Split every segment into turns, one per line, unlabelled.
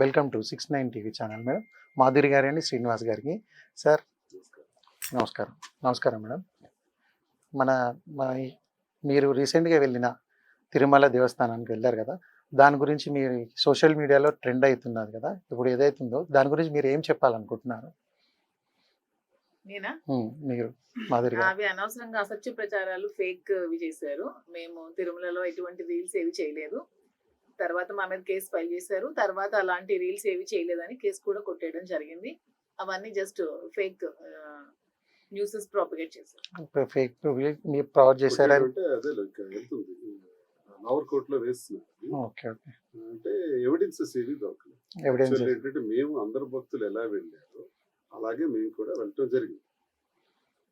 Welcome to six nine TV channel madam. Madhuri గారి అండి శ్రీనివాస్ గారికి. సార్ నమస్కారం. నమస్కారం మేడం. మన మన మీరు రీసెంట్గా వెళ్ళిన తిరుమల దేవస్థానానికి వెళ్ళారు కదా దాని గురించి మీరు సోషల్ మీడియాలో ట్రెండ్ అవుతున్నది కదా ఇప్పుడు ఏదైతుందో దాని గురించి మీరు ఏం చెప్పాలనుకుంటున్నారు? మీరు
అవి అనవసరంగా అసత్య ప్రచారాలు ఫేక్ చేశారు. మేము తిరుమలలో ఎటువంటి రీల్స్ ఏవి చేయలేదు. తర్వాత మా మీద కేసు ఫైల్ చేశారు. తర్వాత అలాంటి రీల్స్ ఏవి చేయలేదని కేసు కూడా కొట్టేయడం జరిగింది. అవన్నీ జస్ట్ ఫేక్ న్యూసెస్ ప్రాపగేట్ చేశారు.
ఫేక్ మీరు ప్రొవైడ్ చేశారని
అంటే అదే లైక్ వెళ్తుంది లవర్ కోర్ట్లో వేస్తున్నారు.
Okay okay.
అంటే ఎవిడెన్సెస్ ఏవి దొరకలేదు ఏంటంటే మేము అందరు భక్తులు ఎలా వెళ్ళారో అలాగే మేము కూడా వెళ్ళటం జరిగింది.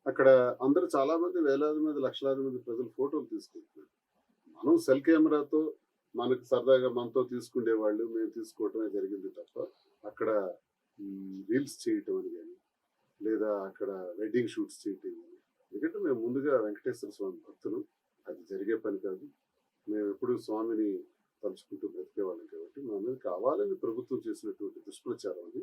అక్కడ అందరూ చాలా మంది వేలాది మంది లక్షలాది మంది ప్రజలు ఫోటోలు తీసుకుంటున్నారు. మనం సెల్ కెమెరాతో మనకు సరదాగా మనతో తీసుకునే వాళ్ళు మేము తీసుకోవటమే జరిగింది తప్ప అక్కడ రీల్స్ చేయటం అని కానీ లేదా అక్కడ వెడ్డింగ్ షూట్స్ చేయటం కానీ. ఎందుకంటే మేము ముందుగా వెంకటేశ్వర స్వామి భక్తులు. అది జరిగే పని కాదు. మేము ఎప్పుడు స్వామిని తలుచుకుంటూ బ్రతికేవాళ్ళం కాబట్టి మా మీద కావాలని ప్రభుత్వం చేసినటువంటి దుష్ప్రచారం అది.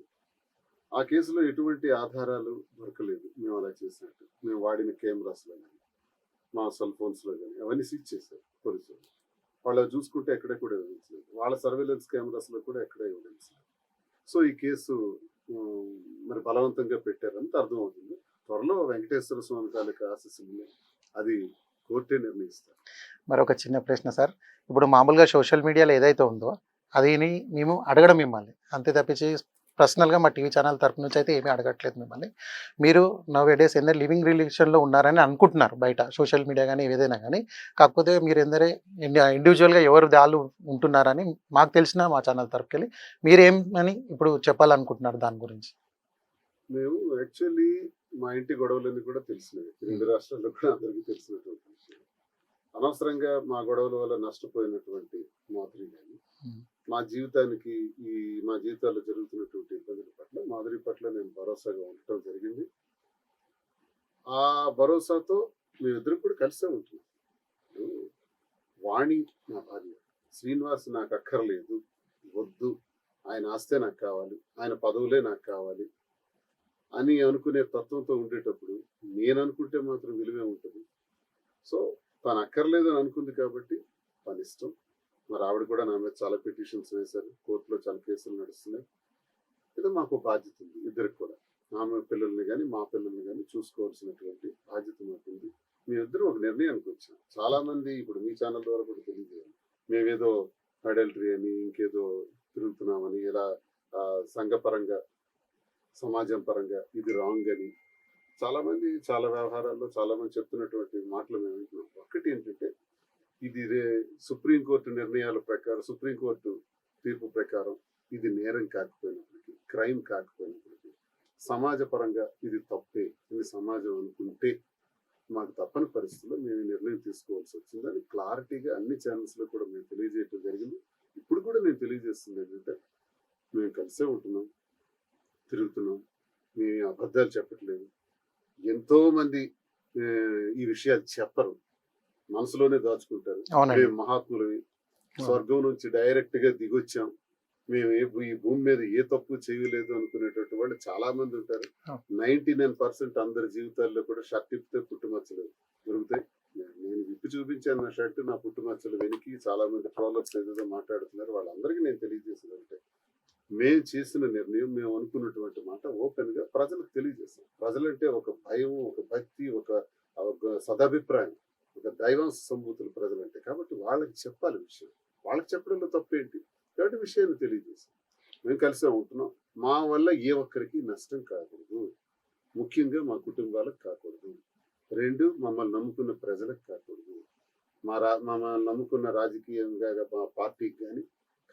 ఆ కేసులో ఎటువంటి ఆధారాలు దొరకలేదు. మేము అలా చేసినట్టు. మేము వాడిన కెమెరాస్లో కానీ మా సెల్ ఫోన్స్లో కానీ అవన్నీ సీజ్ చేశారు పోలీసులు. వాళ్ళు చూసుకుంటే ఎక్కడ కూడా ఎవిడెన్స్ లేదు. వాళ్ళ సర్వేలెన్స్ కెమెరాస్లో కూడా ఎక్కడ ఎవిడెన్స్ లేదు. సో ఈ కేసు మరి బలవంతంగా పెట్టారంత అర్థమవుతుంది. త్వరలో వెంకటేశ్వర స్వామి తాలూకా ఆశీస్సులు అది కోర్టే నిర్ణయిస్తారు.
మరొక చిన్న ప్రశ్న సార్. ఇప్పుడు మామూలుగా సోషల్ మీడియాలో ఏదైతే ఉందో అది మేము అడగడం మిమ్మల్ని. అంతే తప్పించి పర్సనల్గా మా టీవీ ఛానల్ తరపు నుంచి అయితే ఏమీ అడగట్లేదు మిమ్మల్ని. మీరు నవ్ డేస్ ఎందరో లివింగ్ రిలేషన్లో ఉన్నారని అనుకుంటున్నారు బయట సోషల్ మీడియా కానీ ఏదైనా కానీ కాకపోతే మీరు ఎందరే ఇండివిజువల్గా ఎవరు దాళ్ళు ఉంటున్నారని మాకు తెలిసిన మా ఛానల్ తరపుకి వెళ్ళి మీరేం అని ఇప్పుడు చెప్పాలనుకుంటున్నారు దాని గురించి?
మేము యాక్చువల్లీ మా ఇంటి గొడవలన్నీ కూడా తెలిసినవి. రెండు రాష్ట్రాల్లో కూడా అందరికీ తెలిసినటువంటి విషయం అనవసరంగా మా గొడవల వల్ల నష్టపోయినటువంటి మాధురి కానీ. మా జీవితానికి ఈ మా జీవితాల్లో జరుగుతున్నటువంటి ఇబ్బందుల పట్ల మాధురి పట్ల నేను భరోసాగా ఉండటం జరిగింది. ఆ భరోసాతో మేమిద్దరు కూడా కలిసే ఉంటున్నాం. వాణి నా భార్య శ్రీనివాస్ నాకు అక్కర్లేదు వద్దు ఆయన ఆస్తే నాకు కావాలి ఆయన పదవులే నాకు కావాలి అని అనుకునే తత్వంతో ఉండేటప్పుడు నేను అనుకుంటే మాత్రం విలువే ఉంటుంది. సో తను అక్కర్లేదు అని అనుకుంది కాబట్టి తన ఇష్టం మరి ఆవిడ కూడా నా మీద చాలా పిటిషన్స్ వేశారు. కోర్టులో చాలా కేసులు నడుస్తున్నాయి. ఇది మాకు బాధ్యత ఉంది ఇద్దరికి కూడా. ఆమె పిల్లల్ని కానీ మా పిల్లల్ని కానీ చూసుకోవాల్సినటువంటి బాధ్యత మాకు ఉంది. మేమిద్దరం ఒక నిర్ణయానికి వచ్చాం. చాలా మంది ఇప్పుడు మీ ఛానల్ ద్వారా కూడా తెలియజేయాలి. మేమేదో అడల్టరీ అని ఇంకేదో తిరుగుతున్నామని ఇలా ఆ, సంఘపరంగా సమాజం పరంగా ఇది రాంగ్ అని. చాలా మంది చాలా వ్యవహారాల్లో చాలా మంది చెప్తున్నటువంటి మాటలు మేము వింటున్నాం. ఒక్కటి ఏంటంటే ఇది సుప్రీంకోర్టు నిర్ణయాల ప్రకారం సుప్రీంకోర్టు తీర్పు ప్రకారం ఇది నేరం కాకపోయినప్పటికీ క్రైమ్ కాకపోయినప్పటికీ సమాజ పరంగా ఇది తప్పే ఇది సమాజం అనుకుంటే మాకు తప్పని పరిస్థితుల్లో మేము నిర్ణయం తీసుకోవాల్సి వచ్చింది. అని క్లారిటీగా అన్ని ఛానల్స్లో కూడా మేము తెలియజేయటం జరిగింది. ఇప్పుడు కూడా నేను తెలియజేస్తుంది ఏంటంటే మేము కలిసే ఉంటున్నాం తిరుగుతున్నాం మేము అబద్ధాలు చెప్పట్లేదు. ఎంతో మంది ఈ విషయాలు చెప్పరు. మనసులోనే దాచుకుంటారు. మేము మహాత్ములవి స్వర్గం నుంచి డైరెక్ట్గా దిగొచ్చాం. మేము ఏ ఈ భూమి మీద ఏ తప్పు చేయలేదు అనుకునేటటువంటి వాళ్ళు చాలా మంది ఉంటారు. నైన్టీ నైన్ పర్సెంట్ అందరి జీవితాల్లో కూడా షర్ట్ ఇప్పితే పుట్టుమచ్చలు దొరుకుతాయి. నేను- విప్పి చూపించాను నా షర్ట్ నా పుట్టుమచ్చలు వెనికి చాలా మంది ట్రోలర్స్ ఏదేదో మాట్లాడుతున్నారు. వాళ్ళందరికీ నేను తెలియజేసేది అంటే మేము చేసిన నిర్ణయం మేము అనుకున్నటువంటి మాట ఓపెన్గా ప్రజలకు తెలియజేస్తాం. ప్రజలంటే ఒక భయం ఒక భక్తి ఒక ఒక సదాభిప్రాయం. ఒక దైవం సంభూతులు ప్రజలంటే. కాబట్టి వాళ్ళకి చెప్పాలి విషయం. వాళ్ళకి చెప్పడంలో తప్పేంటి? కాబట్టి విషయాన్ని తెలియజేసాం మేము కలిసే ఉంటున్నాం. మా వల్ల ఏ ఒక్కరికి నష్టం కాకూడదు. ముఖ్యంగా మా కుటుంబాలకు కాకూడదు. రెండు మమ్మల్ని నమ్ముకున్న ప్రజలకు కాకూడదు. మా రా మమ్మల్ని నమ్ముకున్న రాజకీయంగా మా పార్టీకి కానీ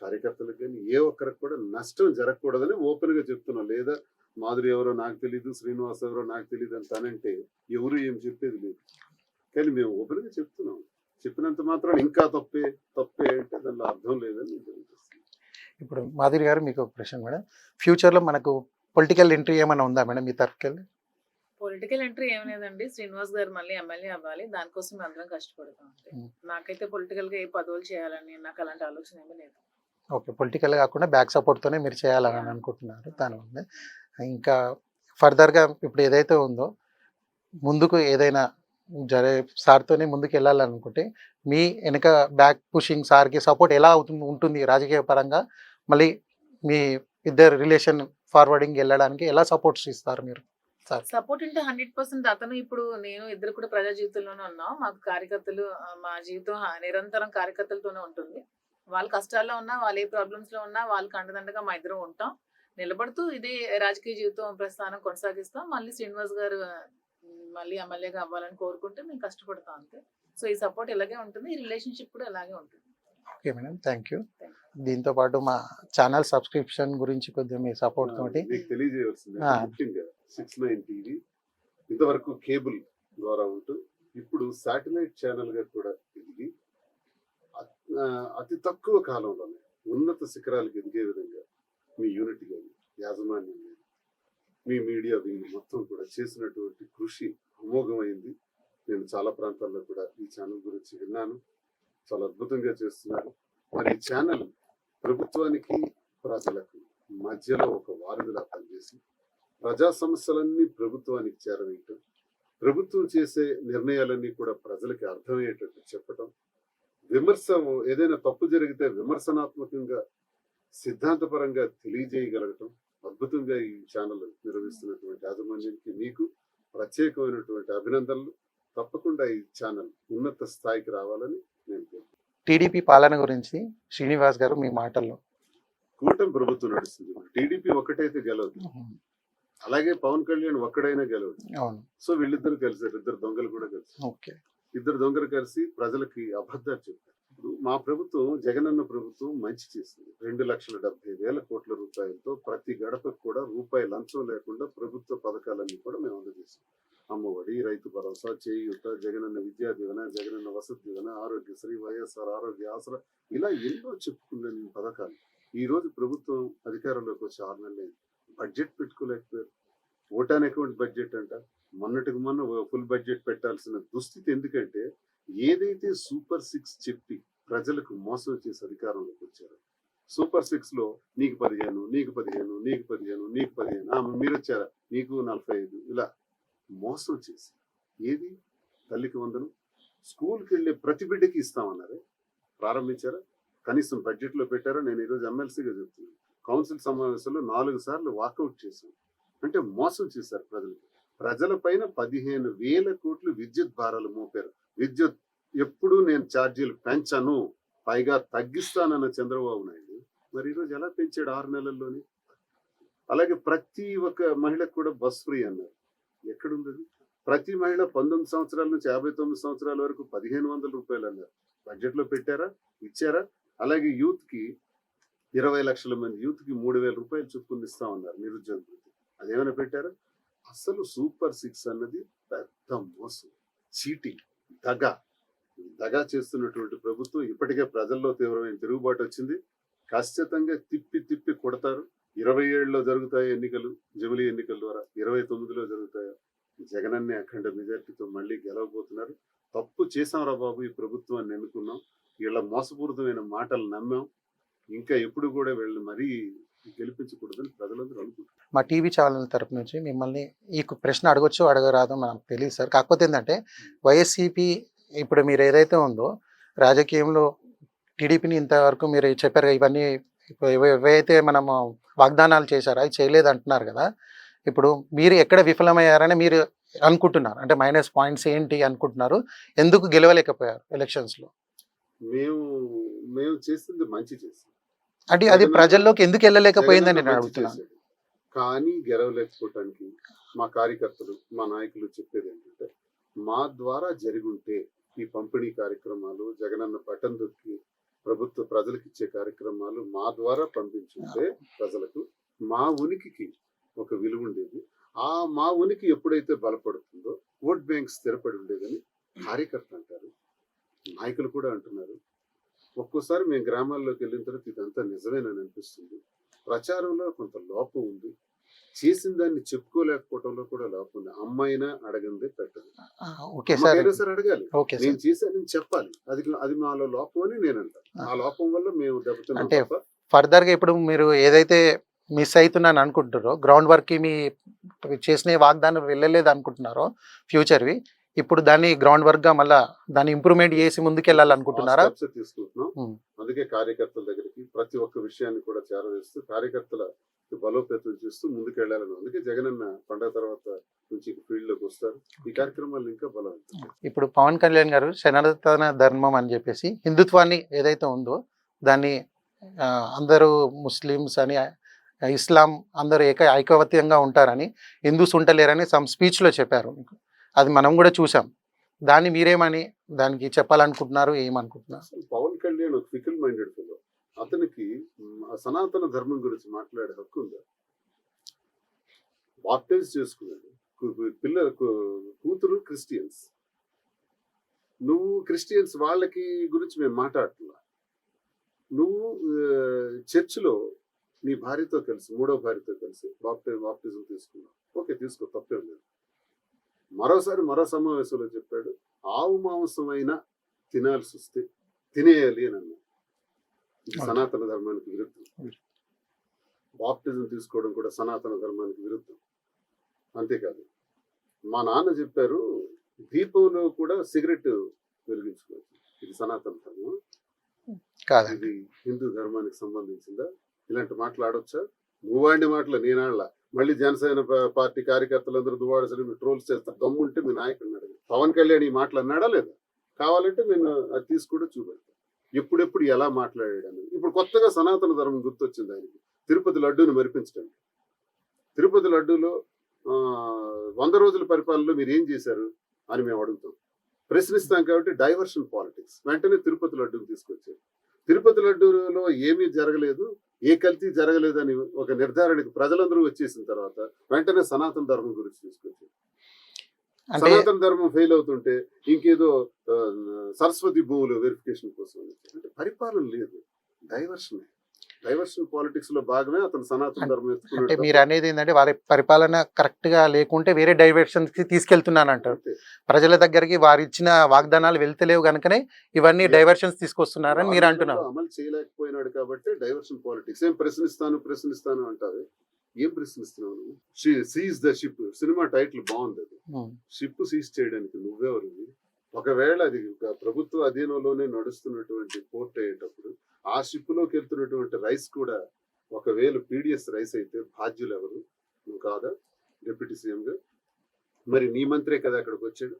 కార్యకర్తలకు కానీ ఏ ఒక్కరికి కూడా నష్టం జరగకూడదని ఓపెన్గా చెప్తున్నాం. లేదా మాధురి ఎవరో నాకు తెలియదు శ్రీనివాస్ ఎవరో నాకు తెలియదు అని తనంటే ఎవరు ఏం చెప్పేది లేదు. కానీ మేము ఓపెన్గా చెప్తున్నాం. చెప్పినంత మాత్రం ఇంకా తప్పే తప్పే అంటే దానిలో అర్థం లేదని.
ఇప్పుడు మాధురి గారు మీకు ఒక ప్రశ్న మేడం. ఫ్యూచర్లో మనకు పొలిటికల్ ఎంట్రీ ఏమైనా ఉందా మేడం మీ తరఫుకి వెళ్ళి?
పొలిటికల్ ఎంట్రీ ఏం లేదండి. శ్రీనివాస్ గారు మళ్ళీ ఎమ్మెల్యే అవ్వాలి. దానికోసం మేము అందరం కష్టపడతాం. నాకైతే పొలిటికల్గా ఏ పదవులు చేయాలని నాకు అలాంటి ఆలోచన ఏమీ లేదు.
ఓకే. పొలిటికల్ కాకుండా బ్యాక్ సపోర్ట్ తోనే మీరు చేయాలని అనుకుంటున్నారు. దానివల్ల ఇంకా ఫర్దర్గా ఇప్పుడు ఏదైతే ఉందో ముందుకు ఏదైనా జరే సార్తోనే ముందుకు వెళ్ళాలనుకుంటే మీ వెనక బ్యాక్ పుషింగ్ సార్కి సపోర్ట్ ఎలా అవుతుంది ఉంటుంది రాజకీయ పరంగా? మళ్ళీ మీ ఇద్దరు రిలేషన్ ఫార్వర్డింగ్ వెళ్ళడానికి ఎలా సపోర్ట్స్ ఇస్తారు మీరు
సపోర్ట్ అంటే హండ్రెడ్ పర్సెంట్ అతను ఇప్పుడు నేను ఇద్దరు కూడా ప్రజా జీవితంలోనే ఉన్నాం. మాకు కార్యకర్తలు మా జీవితం నిరంతరం కార్యకర్తలతోనే ఉంటుంది. వాళ్ళ కష్టాల్లో ఉన్నా వాళ్ళు ఏ ప్రాబ్లమ్స్లో ఉన్నా వాళ్ళకి అండదండగా మా ఇద్దరం ఉంటాం. నిలబడుతూ ఇదే రాజకీయ జీవితం ప్రస్థానం కొనసాగిస్తాం. మళ్ళీ శ్రీనివాస్ గారు మళ్ళీ ఎమ్మెల్యేగా అవ్వాలని కోరుకుంటే మేము కష్టపడతాం అంతే. సో ఈ సపోర్ట్ ఇలాగే ఉంటుంది. ఈ రిలేషన్షిప్ కూడా ఇలాగే ఉంటుంది.
Okay madam. Thank you. దీంతో పాటు మా ఛానల్ సబ్స్క్రిప్షన్ గురించి కొద్దిగా మీ సపోర్ట్ తోటి
మీకు తెలియజేయవలసింది సిక్స్ నైన్ టీవీ ఇంతవరకు కేబుల్ ద్వారా ఉంటూ ఇప్పుడు శాటిలైట్ ఛానల్గా కూడా ఎదిగి అత్- తక్కువ కాలంలోనే ఉన్నత శిఖరాలకు ఎదిగే విధంగా మీ యూనిట్ కానీ యాజమాన్యం మీ మీడియా దీన్ని మొత్తం కూడా చేసినటువంటి కృషి అమోఘమైంది. నేను చాలా ప్రాంతాల్లో కూడా ఈ ఛానల్ గురించి విన్నాను. చాలా అద్భుతంగా చేస్తున్నారు. మరి ఈ ఛానల్ ప్రభుత్వానికి ప్రజలకు మధ్యలో ఒక వారధిలా పనిచేసి ప్రజా సమస్యలన్నీ ప్రభుత్వానికి చేరవేయటం ప్రభుత్వం చేసే నిర్ణయాలన్నీ కూడా ప్రజలకి అర్థమయ్యేటట్టు చెప్పటం విమర్శ ఏదైనా తప్పు జరిగితే విమర్శనాత్మకంగా సిద్ధాంతపరంగా తెలియజేయగలగటం అద్భుతంగా ఈ ఛానల్ నిర్వహిస్తున్నటువంటి యాజమాన్యానికి మీకు ప్రత్యేకమైనటువంటి అభినందనలు. తప్పకుండా ఈ ఛానల్ ఉన్నత స్థాయికి రావాలని నేను.
టీడీపీ పాలన గురించి శ్రీనివాస్ గారు మీ మాటల్లో
కూటమి ప్రభుత్వం నడుస్తుంది. టీడీపీ ఒక్కటైతే గెలవదు. అలాగే పవన్ కళ్యాణ్ ఒక్కడైనా గెలవదు. సో వీళ్ళిద్దరు కలిసారు. ఇద్దరు దొంగలు కూడా కలిసి ఇద్దరు దొంగలు కలిసి ప్రజలకి అబద్ధాలు చెప్పారు ఇప్పుడు మా ప్రభుత్వం జగనన్న ప్రభుత్వం మంచి చేసింది. రెండు లక్షల డెబ్బై వేల కోట్ల రూపాయలతో ప్రతి గడపకు కూడా రూపాయి లంచం లేకుండా ప్రభుత్వ పథకాలన్నీ కూడా మేము అందజేసాం అమ్మఒడి రైతు భరోసా చేయూత జగనన్న విద్యా దీవెన జగనన్న వసతి దీవెన ఆరోగ్యశ్రీ వైఎస్ఆర్ ఆరోగ్య ఆసరా ఇలా ఎన్నో చెప్పుకున్న పథకాలు. ఈ రోజు ప్రభుత్వం అధికారంలోకి వచ్చి ఆరు నెలలు బడ్జెట్ పెట్టుకోలేకపోయారు. ఓటాన్ అకౌంట్ బడ్జెట్ అంట. మొన్నటికి మొన్న ఫుల్ బడ్జెట్ పెట్టాల్సిన దుస్థితి ఎందుకంటే ఏదైతే సూపర్ సిక్స్ చెప్పి ప్రజలకు మోసం చేసి అధికారంలోకి వచ్చారో సూపర్ సిక్స్లో నీకు పదిహేను నీకు పదిహేను నీకు పదిహేను నీకు పదిహేను మీరు వచ్చారా? నీకు నలభై ఐదు ఇలా మోసం చేసి ఏది? తల్లికి వందనం స్కూల్కి వెళ్ళే ప్రతి బిడ్డకి ఇస్తామన్నారే? ప్రారంభించారా? కనీసం బడ్జెట్లో పెట్టారా? నేను ఈరోజు ఎమ్మెల్సీగా చెప్తున్నాను. కౌన్సిల్ సమావేశంలో నాలుగు సార్లు వాకౌట్ చేశాను. అంటే మోసం చేశారు ప్రజలకి. ప్రజల పైన పదిహేను వేల కోట్లు విద్యుత్ భారాలు మోపారు. విద్యుత్ ఎప్పుడు నేను ఛార్జీలు పెంచను పైగా తగ్గిస్తానన్న చంద్రబాబు నాయుడు. మరి ఈరోజు ఎలా పెంచాడు ఆరు నెలల్లోనే? అలాగే ప్రతి ఒక్క మహిళకు కూడా బస్ ఫ్రీ అన్నారు. ఎక్కడుంది ప్రతి మహిళ పంతొమ్మిది సంవత్సరాల నుంచి యాభై తొమ్మిది సంవత్సరాల వరకు పదిహేను వందల రూపాయలు అన్నారు. బడ్జెట్లో పెట్టారా? ఇచ్చారా? అలాగే యూత్కి ఇరవై లక్షల మంది యూత్కి మూడు వేల రూపాయలు చొప్పున ఇస్తామన్నారు నిరుద్యోగ భృతి అదేమైనా పెట్టారా? అసలు సూపర్ సిక్స్ అన్నది పెద్ద మోసం. చీటింగ్. దగ దగా చేస్తున్నటువంటి ప్రభుత్వం ఇప్పటికే ప్రజల్లో తీవ్రమైన తిరుగుబాటు వచ్చింది. ఖచ్చితంగా తిప్పి తిప్పి కొడతారు. ఇరవై ఏడులో జరుగుతాయి ఎన్నికలు జమిలీ ఎన్నికల ద్వారా ఇరవై తొమ్మిదిలో జరుగుతాయో జగనన్నే అఖండ మెజార్టీతో మళ్ళీ గెలవబోతున్నారు. తప్పు చేశాంరా బాబు ఈ ప్రభుత్వాన్ని ఎన్నుకున్నాం. వీళ్ళ మోసపూరితమైన మాటలు నమ్మాం. ఇంకా ఎప్పుడు కూడా వీళ్ళని మరీ గెలిపించకూడదని ప్రజలందరూ అనుకుంటున్నారు.
మా టీవీ ఛానల్ తరపు నుంచి మిమ్మల్ని ఈ ప్రశ్న అడగొచ్చు అడగరాదో మనకు తెలియదు సార్. కాకపోతే ఏంటంటే వైఎస్సిపి ఇప్పుడు మీరు ఏదైతే ఉందో రాజకీయంలో టీడీపీని ఇంతవరకు మీరు చెప్పారు ఇవన్నీ ఏవైతే మనము వాగ్దానాలు చేశారో? అవి చేయలేదు అంటున్నారు కదా. ఇప్పుడు మీరు ఎక్కడ విఫలమయ్యారని మీరు అనుకుంటున్నారు. అంటే మైనస్ పాయింట్స్ ఏంటి అనుకుంటున్నారు. ఎందుకు గెలవలేకపోయారు ఎలక్షన్స్లో
మేము మేము చేసింది మంచి చేసాం
అంటే అది ప్రజల్లోకి ఎందుకు వెళ్ళలేకపోయిందని నేను అడుగుతున్నాను.
కానీ గెలవలేకపోవటానికి మా కార్యకర్తలు మా నాయకులు చెప్పేది ఏంటంటే మా ద్వారా జరుగుంటే ఈ పంపిణీ కార్యక్రమాలు జగనన్న బటన్ దొక్కి ప్రభుత్వ ప్రజలకు ఇచ్చే కార్యక్రమాలు మా ద్వారా పంపించుంటే ప్రజలకు మా ఉనికికి ఒక విలువ ఉండేది. ఆ మా ఉనికి ఎప్పుడైతే బలపడుతుందో ఓట్ బ్యాంక్ స్థిరపడి ఉండేదని కార్యకర్త అంటారు. నాయకులు కూడా అంటున్నారు. ఒక్కోసారి మేము గ్రామాల్లోకి వెళ్ళిన తర్వాత ఇదంతా నిజమేనని అనిపిస్తుంది. ప్రచారంలో కొంత లోపం ఉంది. చేసిన దాన్ని చెప్పుకోలేకపోవడంలో కూడా లోపం ఉంది. అమ్మాయినా అడగందే పెట్టదు.
Okay sir.
అడగాలి.
Okay sir.
నేను చెప్పాలి. అది అది మాలో లోపం అని నేను అంటాను ఆ. లోపం వల్ల మేము దెబ్బతిన్నాం
అంటే
తప్ప
ఫర్దర్గా ఇప్పుడు మీరు ఏదైతే మిస్ అవుతున్నాను అనుకుంటారో గ్రౌండ్ వర్క్కి మీ చేసిన వాగ్దానం వెళ్ళలేదు అనుకుంటున్నారో ఫ్యూచర్వి ఇప్పుడు దాన్ని గ్రౌండ్ వర్క్గా మళ్ళీ దాన్ని ఇంప్రూవ్మెంట్ చేసి ముందుకు వెళ్ళాలనుకుంటున్నారా
ఆ steps తీసుకుంటున్నాం. అందుకే కార్యకర్తల దగ్గరికి ప్రతి ఒక్క విషయాన్ని కూడా చేరవేస్తూ కార్యకర్తల బలోపేతం చేస్తూ ముందుకు వెళ్ళాలని అందుకే జగనన్న పండగ తర్వాత నుంచి ఫీల్డ్లోకి వస్తారు. ఈ కార్యక్రమాలు ఇంకా బలవంతం
ఇప్పుడు పవన్ కళ్యాణ్ గారు సనాతన ధర్మం అని చెప్పేసి హిందుత్వాన్ని ఏదైతే ఉందో దాన్ని అందరూ ముస్లిమ్స్ అని ఇస్లాం అందరూ ఏక ఐకవత్యంగా ఉంటారని హిందూస్ ఉండలేరని సమ్ స్పీచ్లో చెప్పారు అది మనం కూడా చూసాం. దాన్ని మీరేమని దానికి చెప్పాలనుకుంటున్నారు ఏమనుకుంటున్నారు?
పవన్ కళ్యాణ్ ఒక ఫికల్ మైండెడ్ అతనికి సనాతన ధర్మం గురించి మాట్లాడే హక్కు ఉందా? బాప్టైజ్ చేసుకున్నాడు. పిల్ల కూతురు క్రిస్టియన్స్. నువ్వు క్రిస్టియన్స్ వాళ్ళకి గురించి మేము మాట్లాడుతున్నా. నువ్వు చర్చిలో నీ భార్యతో కలిసి మూడో భార్యతో కలిసి బాప్టైజ్ బాప్టిజం తీసుకున్నావు. ఓకే తీసుకో తప్పేం లేదు. మరోసారి మరో సమావేశంలో చెప్పాడు ఆవు మాంసం అయినా తినాల్సి వస్తే తినేయాలి అని అన్నా ఇది
Okay.
సనాతన ధర్మానికి విరుద్ధం. బాప్టిజం తీసుకోవడం కూడా సనాతన ధర్మానికి విరుద్ధం. అంతేకాదు మా నాన్న చెప్పారు దీపంలో కూడా సిగరెట్ వెలిగించుకోవచ్చు. ఇది సనాతన ధర్మం.
కాదండి.
ఇది హిందూ ధర్మానికి సంబంధించిందా? ఇలాంటి మాటలు ఆడొచ్చా? నువ్వు ఆడిన మాటలు నేను ఆడలా. మళ్ళీ జనసేన పార్టీ కార్యకర్తలందరూ దువాడసలు ట్రోల్స్ చేస్తారు దమ్ముంటే మీ నాయకుడిని అడగండి పవన్ కళ్యాణ్ ఈ మాటలు అన్నాడా లేదా? కావాలంటే నేను అది తీసి కూడా చూపెడతాను ఎప్పుడెప్పుడు ఎలా మాట్లాడాడు ఇప్పుడు కొత్తగా సనాతన ధర్మం గుర్తొచ్చింది ఆయనకి. తిరుపతి లడ్డూని మరిపించడం తిరుపతి లడ్డూలో ఆ, వంద రోజుల పరిపాలనలో మీరు ఏం చేశారు అని మేము అడుగుతాం. ప్రశ్నిస్తాం కాబట్టి డైవర్షన్ పాలిటిక్స్. వెంటనే తిరుపతి లడ్డూని తీసుకొచ్చారు. తిరుపతి లడ్డూలో ఏమీ జరగలేదు. ఏ కల్తీ జరగలేదని ఒక నిర్ధారణకి ప్రజలందరూ వచ్చేసిన తర్వాత వెంటనే సనాతన ధర్మం గురించి తీసుకొచ్చారు సనాతన ధర్మం ఫెయిల్ అవుతుంటే ఇంకేదో సరస్వతి భూములు వెరిఫికేషన్ కోసం. అంటే పరిపాలన లేదు. డైవర్షన్ డైవర్షన్ పాలిటిక్స్లో భాగమే అతను సనాతన ధర్మం
అంటే మీరు అనేది ఏంటంటే వారి పరిపాలన కరెక్ట్గా లేకుంటే వేరే డైవర్షన్స్కి తీసుకెళ్తున్నాను అంటారు. ప్రజల దగ్గరికి వారు ఇచ్చిన వాగ్దానాలు వెళ్తలేవు కనుకనే ఇవన్నీ. డైవర్షన్స్ తీసుకొస్తున్నారని మీరు అంటున్నారు.
అమలు చేయలేకపోయినాడు కాబట్టి డైవర్షన్ పాలిటిక్స్ ఏం ప్రశ్నిస్తాను ప్రశ్నిస్తాను అంటారు. ఏం ప్రశ్నిస్తున్నావు నువ్వు? Seize the ship cinema title బాగుంది అది. షిప్ సీజ్ చేయడానికి నువ్వెవరు ఒకవేళ అది ప్రభుత్వ అధీనంలోనే నడుస్తున్నటువంటి పోర్ట్ అయ్యేటప్పుడు ఆ షిప్లోకి వెళ్తున్నటువంటి రైస్ కూడా ఒకవేళ పీడిఎస్ రైస్ అయితే బాధ్యులు ఎవరు? నువ్వు కాదా? డిప్యూటీ సీఎం గా మరి నీ మంత్రే కదా అక్కడికి వచ్చాడు?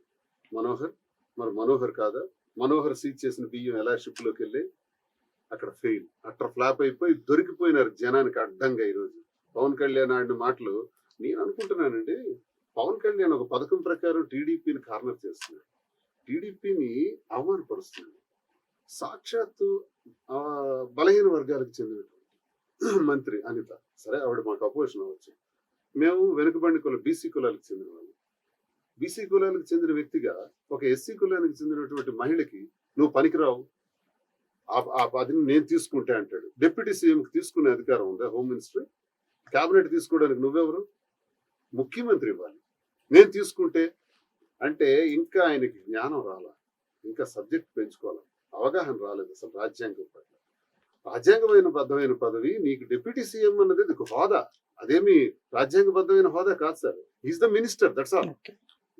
మనోహర్? మరి మనోహర్ కాదా? మనోహర్ సీజ్ చేసిన బియ్యం ఎలా షిప్లోకి వెళ్ళి అక్కడ ఫెయిల్ అట్లా ఫ్లాప్ అయిపోయి దొరికిపోయినారు జనానికి అడ్డంగా ఈరోజు. పవన్ కళ్యాణ్ ఆడిన మాటలు నేను అనుకుంటున్నానండి. పవన్ కళ్యాణ్ ఒక పథకం ప్రకారం టీడీపీని కార్నర్ చేస్తున్నాడు. టీడీపీని అవమానపరుస్తున్నాడు. సాక్షాత్తు ఆ, బలహీన వర్గాలకు చెందినటువంటి మంత్రి అనిత. సరే ఆవిడ మాకు అపోజిషన్ అవ్వచ్చు. మేము వెనుకబండి కుల బీసీ కులాలకు చెందిన వాళ్ళు బీసీ కులాలకు చెందిన వ్యక్తిగా ఒక ఎస్సీ కులానికి చెందినటువంటి మహిళకి నువ్వు పనికిరావు. ఆ- ఆ పదిని నేను తీసుకుంటే అంటాడు. డిప్యూటీ సీఎం తీసుకునే అధికారం ఉందా? Home minister? కేబినెట్ తీసుకోవడానికి నువ్వెవరు? ముఖ్యమంత్రి ఇవ్వాలి. నేను తీసుకుంటే అంటే ఇంకా ఆయనకి జ్ఞానం రాలా? ఇంకా సబ్జెక్ట్ పెంచుకోవాలి? అవగాహన రాలేదు అసలు రాజ్యాంగం పట్ల. రాజ్యాంగమైన బద్ధమైన పదవి నీకు డిప్యూటీ సీఎం అన్నది ఒక హోదా. అదేమి రాజ్యాంగబద్ధమైన హోదా కాదు sir. Is the minister that's all.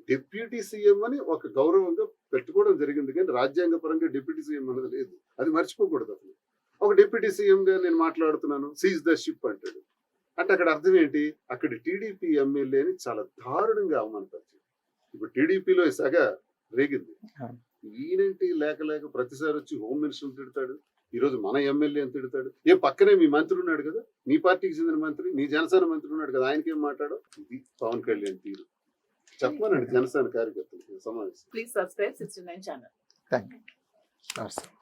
Deputy CM అని ఒక గౌరవంగా పెట్టుకోవడం జరిగింది కానీ రాజ్యాంగ పరంగా డిప్యూటీ సీఎం అన్నది లేదు. అది మర్చిపోకూడదు అసలు. ఒక డిప్యూటీ సీఎం గా నేను మాట్లాడుతున్నాను సీజ్ ద షిప్ అంటాడు. అంటే అక్కడ అర్థం ఏంటి? అక్కడ టీడీపీ ఎమ్మెల్యేని చాలా దారుణంగా అవమానపరిచారు ఇప్పుడు టీడీపీలో సగ రేగింది. ఈయనేంటి? లేక లేక ప్రతిసారి వచ్చి హోమ్ మినిస్టర్ తిడతాడు ఈ రోజు మన ఎమ్మెల్యే అని తిడతాడు. ఏ పక్కనే మీ మంత్రి ఉన్నాడు కదా నీ పార్టీకి చెందిన మంత్రి నీ జనసేన మంత్రి ఉన్నాడు కదా ఆయనకేం మాట్లాడు? ఇది పవన్ కళ్యాణ్ తీరు. చెప్పమనండి జనసేన కార్యకర్తలు సమావేశం.
Please subscribe sixty nine channel
thank you